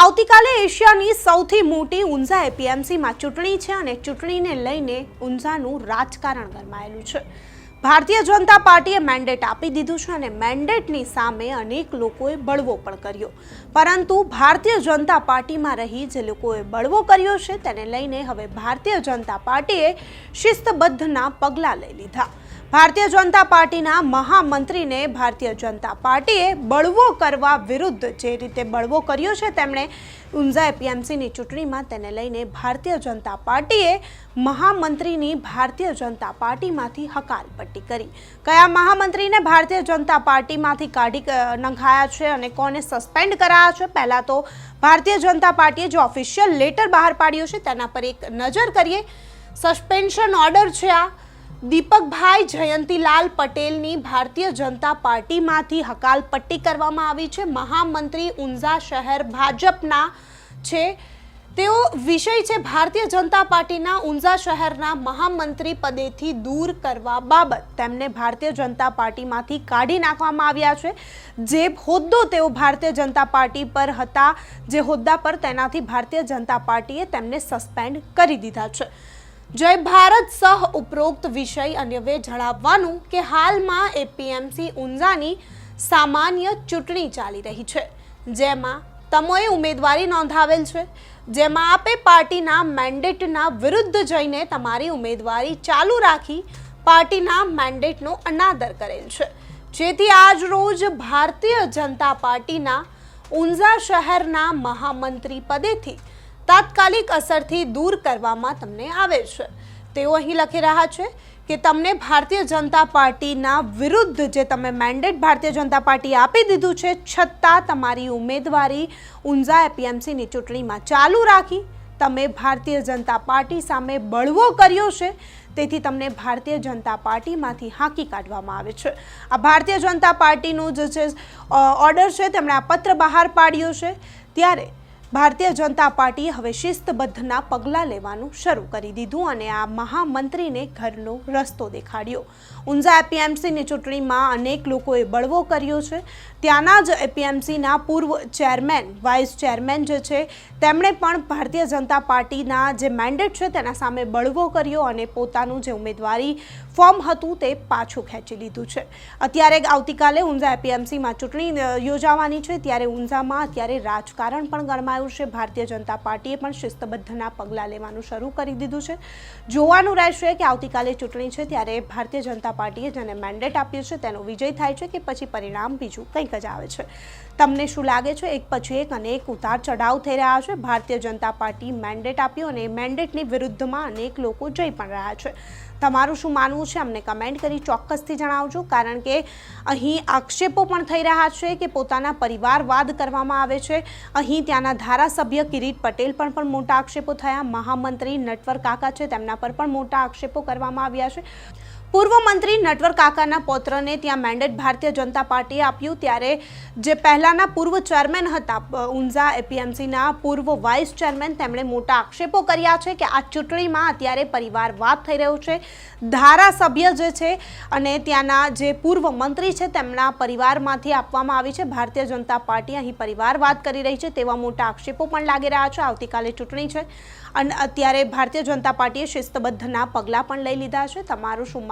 આવતીકાલે એશિયાની સૌથી મોટી ઊંઝા એપીએમસીમાં ચૂંટણી છે અને ચૂંટણીને લઈને ઊંઝાનું રાજકારણ ગરમાયેલું છે. ભારતીય જનતા પાર્ટીએ મેન્ડેટ આપી દીધું છે અને મેન્ડેટની સામે અનેક લોકોએ બળવો પણ કર્યો. પરંતુ ભારતીય જનતા પાર્ટીમાં રહી જે લોકોએ બળવો કર્યો છે તેને લઈને હવે ભારતીય જનતા પાર્ટીએ શિસ્તબદ્ધના પગલાં લઈ લીધા. ભારતીય જનતા પાર્ટીના મહામંત્રીને ભારતીય જનતા પાર્ટીએ બળવો કરવા વિરુદ્ધ જે રીતે બળવો કર્યો છે, તેમણે ઊંઝા એપીએમસીની ચૂંટણીમાં તેને લઈને ભારતીય જનતા પાર્ટીએ મહામંત્રીની ભારતીય જનતા પાર્ટીમાંથી હકાલપટ્ટી કરી. કયા મહામંત્રીને ભારતીય જનતા પાર્ટીમાંથી કાઢી નંખાયા છે અને કોને સસ્પેન્ડ કરાયા છે? પહેલાં તો ભારતીય જનતા પાર્ટીએ જે ઓફિશિયલ લેટર બહાર પાડ્યો છે, તેના પર એક નજર કરીએ. સસ્પેન્શન ઓર્ડર છે આ. દીપકભાઈ જયંતીલાલ પટેલની ભારતીય જનતા પાર્ટીમાંથી હકાલપટ્ટી કરવામાં આવી છે. મહામંત્રી ઊંઝા શહેર ભાજપના છે. તેઓ વિષય છે ભારતીય જનતા પાર્ટીના ઊંઝા શહેરના મહામંત્રી પદેથી દૂર કરવા બાબત. તેમને ભારતીય જનતા પાર્ટીમાંથી કાઢી નાખવામાં આવ્યા છે. જે હોદ્દો તેઓ ભારતીય જનતા પાર્ટી પર હતા, જે હોદ્દા પર તેનાથી ભારતીય જનતા પાર્ટીએ તેમને સસ્પેન્ડ કરી દીધા છે. જય ભારત સહ ઉપરોક્ત વિષય અન્યવે જણાવવાનું કે હાલમાં એપીએમસી ઊંઝાની સામાન્ય ચૂંટણી ચાલી રહી છે. જેમાં તમોએ ઉમેદવારી નોંધાવેલ છે. જેમાં આપે પાર્ટીના મેન્ડેટના વિરુદ્ધ જઈને તમારી ઉમેદવારી ચાલુ રાખી પાર્ટીના મેન્ડેટનો અનાદર કરેલ છે. જેથી આજ રોજ ભારતીય જનતા પાર્ટીના ઊંઝા શહેરના મહામંત્રી પદેથી તાત્કાલિક અસરથી દૂર કરવામાં તમને આવે છે. તેઓ અહીં લખી રહ્યા છે કે તમને ભારતીય જનતા પાર્ટીના વિરુદ્ધ જે તમે મેન્ડેટ ભારતીય જનતા પાર્ટી આપી દીધું છે, છતાં તમારી ઉમેદવારી ઊંઝા એપીએમસીની ચૂંટણીમાં ચાલુ રાખી. તમે ભારતીય જનતા પાર્ટી સામે બળવો કર્યો છે, તેથી તમને ભારતીય જનતા પાર્ટીમાંથી હાંકી કાઢવામાં આવે છે. આ ભારતીય જનતા પાર્ટીનું જે છે ઓર્ડર છે, તેમણે આ પત્ર બહાર પાડ્યો છે. ત્યારે ભારતીય જનતા પાર્ટીએ હવે શિસ્તબદ્ધના પગલાં લેવાનું શરૂ કરી દીધું અને આ મહામંત્રીને ઘરનો રસ્તો દેખાડ્યો. ઊંઝા એપીએમસીની ચૂંટણીમાં અનેક લોકોએ બળવો કર્યો છે. ત્યાંના જ એપીએમસીના પૂર્વ ચેરમેન, વાઇસ ચેરમેન જે છે, તેમણે પણ ભારતીય જનતા પાર્ટીના જે મેન્ડેટ છે તેના સામે બળવો કર્યો અને પોતાનું જે ઉમેદવારી ફોર્મ હતું તે પાછું ખેંચી લીધું છે. અત્યારે આવતીકાલે ઊંઝા એપીએમસીમાં ચૂંટણી યોજાવાની છે. ત્યારે ઊંઝામાં અત્યારે રાજકારણ પણ ગરમાયું છે. ભારતીય જનતા પાર્ટીએ પણ શિસ્તબદ્ધના પગલાં લેવાનું શરૂ કરી દીધું છે. જોવાનું રહેશે કે આવતીકાલે ચૂંટણી છે ત્યારે ભારતીય જનતા પાર્ટીએ જેને મેન્ડેટ આપ્યું છે તેનો વિજય થાય છે કે પછી પરિણામ બીજું કંઈક જ આવે છે. તમને શું લાગે છે? એક પછી એક અનેક ઉતાર ચઢાવ થઈ રહ્યા છે. ભારતીય જનતા પાર્ટી મેન્ડેટ આપ્યું અને મેન્ડેટની વિરુદ્ધમાં અનેક લોકો જઈ પણ રહ્યા છે. તમારું શું માનવું છે, અમને કમેન્ટ કરી ચોક્કસથી જણાવજો, કારણ કે અહીં આક્ષેપો પણ થઈ રહ્યા છે કે પોતાના પરિવારવાદ કરવામાં આવે છે. અહીં ત્યાંના ધારાસભ્ય કિરીટ પટેલ પર પણ મોટા આક્ષેપો થયા. મહામંત્રી નટવર કાકા છે, તેમના પર પણ મોટા આક્ષેપો કરવામાં આવ્યા છે. પૂર્વ મંત્રી નટવર કાકાના પૌત્રને ત્યાં મેન્ડેટ ભારતીય જનતા પાર્ટીએ આપ્યું ત્યારે જે પહેલાંના પૂર્વ ચેરમેન હતા ઉંઝા એપીએમસીના પૂર્વ વાઇસ ચેરમેન તેમણે મોટા આક્ષેપો કર્યા છે કે આ ચૂંટણીમાં અત્યારે પરિવારવાદ થઈ રહ્યો છે. ધારાસભ્ય જે છે અને ત્યાંના જે પૂર્વ મંત્રી છે તેમના પરિવારમાંથી આપવામાં આવી છે. ભારતીય જનતા પાર્ટી અહીં પરિવારવાદ કરી રહી છે તેવા મોટા આક્ષેપો પણ લાગી રહ્યા છે. આવતીકાલે ચૂંટણી છે અને અત્યારે ભારતીય જનતા પાર્ટીએ શિસ્તબદ્ધના પગલાં પણ લઈ લીધા છે. તમારું શું